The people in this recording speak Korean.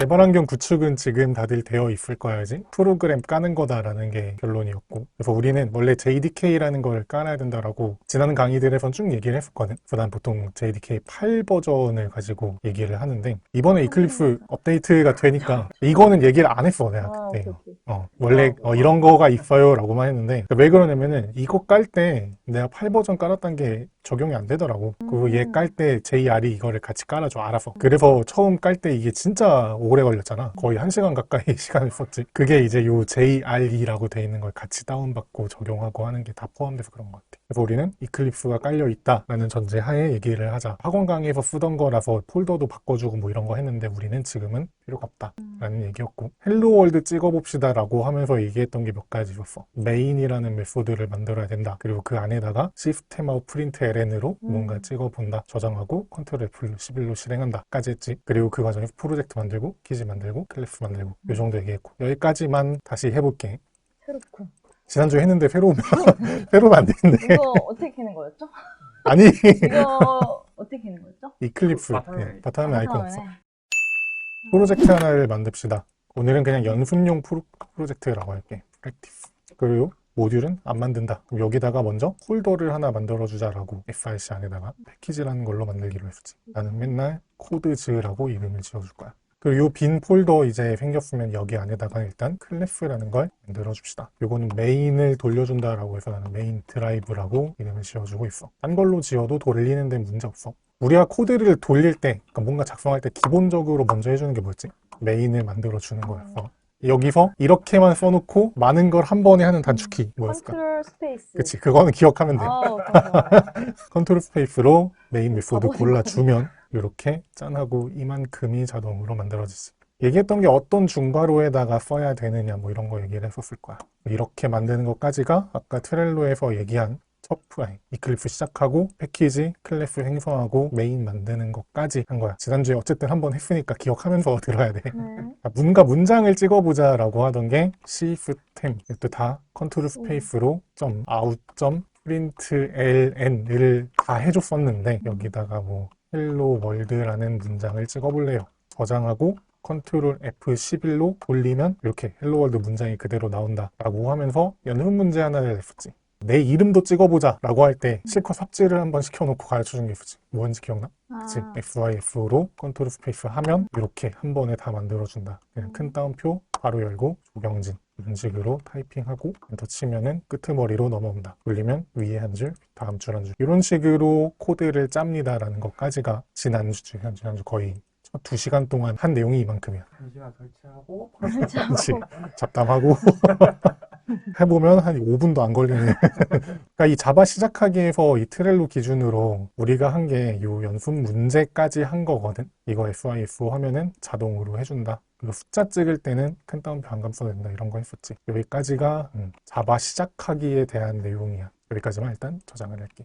개발 환경 구축은 지금 다들 되어 있을 거야지 프로그램 까는 거다라는 게 결론이었고. 그래서 우리는 원래 JDK라는 걸 깔아야 된다라고 지난 강의들에선 쭉 얘기를 했었거든? 그래서 난 보통 JDK 8 버전을 가지고 얘기를 하는데 이번에 이클립스 업데이트가 되니까 이거는 얘기를 안 했어 내가 아, 그때 오케이, 오케이. 어, 원래 어, 이런 거가 있어요 라고만 했는데 왜 그러냐면은 이거 깔 때 내가 8버전 깔았던 게 적용이 안 되더라고. 그리고 얘 음. 깔때 JR이 이거를 같이 깔아줘 알아서. 그래서 처음 깔 때 이게 진짜 오래 걸렸잖아. 거의 1시간 가까이 시간을 썼지. 그게 이제 요 JRE라고 돼 있는 걸 같이 다운받고 적용하고 하는 게 다 포함돼서 그런 것 같아. 그래서 우리는 이클립스가 깔려 있다라는 전제 하에 얘기를 하자. 학원 강의에서 쓰던 거라서 폴더도 바꿔주고 뭐 이런 거 했는데 우리는 지금은 필요가 없다 라는 얘기였고 헬로 월드 찍어봅시다 라고 하면서 얘기했던 게 몇 가지 였어 메인이라는 메소드를 만들어야 된다 그리고 그 안에다가 시스템 아웃 프린트 ln으로 음. 뭔가 찍어본다 저장하고 컨트롤 F11로 11로 실행한다 까지 했지 그리고 그 과정에서 프로젝트 만들고 기지 만들고 클래스 만들고 이 정도 얘기했고 여기까지만 다시 해볼게 새롭군. 지난주에 했는데 새로우면 새로우면 안 되는데 이거 어떻게 키는 거였죠? 아니 이거 어떻게 키는 거였죠? 이클립스 바탕에 네, 바탕에 아이콘 없어. 프로젝트 하나를 만듭시다. 오늘은 그냥 연습용 프로, 프로젝트라고 할게. 프랙티스. 그리고 모듈은 안 만든다. 그럼 여기다가 먼저 폴더를 하나 만들어주자라고 FRC 안에다가 패키지라는 걸로 만들기로 했었지. 나는 맨날 코드즈라고 이름을 지어줄 거야. 그리고 이 빈 폴더 이제 생겼으면 여기 안에다가 일단 클래스라는 걸 만들어 줍시다. 요거는 메인을 돌려준다 라고 해서 나는 메인 드라이브라고 이름을 지어주고 있어. 딴 걸로 지어도 돌리는 데 문제 없어. 우리가 코드를 돌릴 때, 그러니까 뭔가 작성할 때 기본적으로 먼저 해주는 게 뭐였지? 메인을 만들어 주는 거였어. 여기서 이렇게만 써놓고 많은 걸 한 번에 하는 단축키 뭐였을까? 컨트롤 스페이스. 그치, 그거는 기억하면 돼. 감사합니다. 컨트롤 스페이스로 메인 메소드 바보인 골라주면 이렇게 짠하고 이만큼이 자동으로 만들어지지. 얘기했던 게 어떤 중괄호에다가 써야 되느냐 뭐 이런 거 얘기를 했었을 거야. 이렇게 만드는 것까지가 아까 트렐로에서 얘기한 첫 프라이, 이클립스 시작하고 패키지, 클래스 행성하고 메인 만드는 것까지 한 거야. 지난주에 어쨌든 한번 했으니까 기억하면서 들어야 돼. 네. 아, 문과 문장을 찍어보자 라고 하던 게 시스템 이것도 다 컨트롤 스페이스로 점 아웃 점 프린트 ln을 다 해줬었는데 여기다가 뭐 헬로 월드라는 문장을 찍어볼래요 저장하고 컨트롤 F11로 돌리면 이렇게 헬로 월드 문장이 그대로 나온다 라고 하면서 연습 문제 하나를 냈었지 내 이름도 찍어보자 라고 할 때 실컷 삽질을 한번 시켜놓고 가르쳐준 게 있었지 뭔지 기억나? 그치? 아, FYF로 컨트롤 스페이스 하면 이렇게 한 번에 다 만들어준다. 그냥 큰 따옴표 바로 열고 조경진 이런 식으로 타이핑하고 엔터 치면은 끄트머리로 넘어온다. 돌리면 위에 한 줄, 다음 줄 한 줄. 이런 식으로 코드를 짭니다라는 것까지가 지난주, 지난- 지난주 거의 첫두 시간 동안 한 내용이 이만큼이야. 한 시간 설치하고 그치? 잡담하고 해보면 한 5분도 안 걸리는. 그러니까 이 자바 시작하기에서 이 트렐로 기준으로 우리가 한게이 연습 문제까지 한 거거든. 이거 SIFO 하면은 자동으로 해준다. 그리고 숫자 찍을 때는 큰 따옴표 안 감싸도 된다. 이런 거 했었지. 여기까지가 음, 자바 시작하기에 대한 내용이야. 여기까지만 일단 저장을 할게.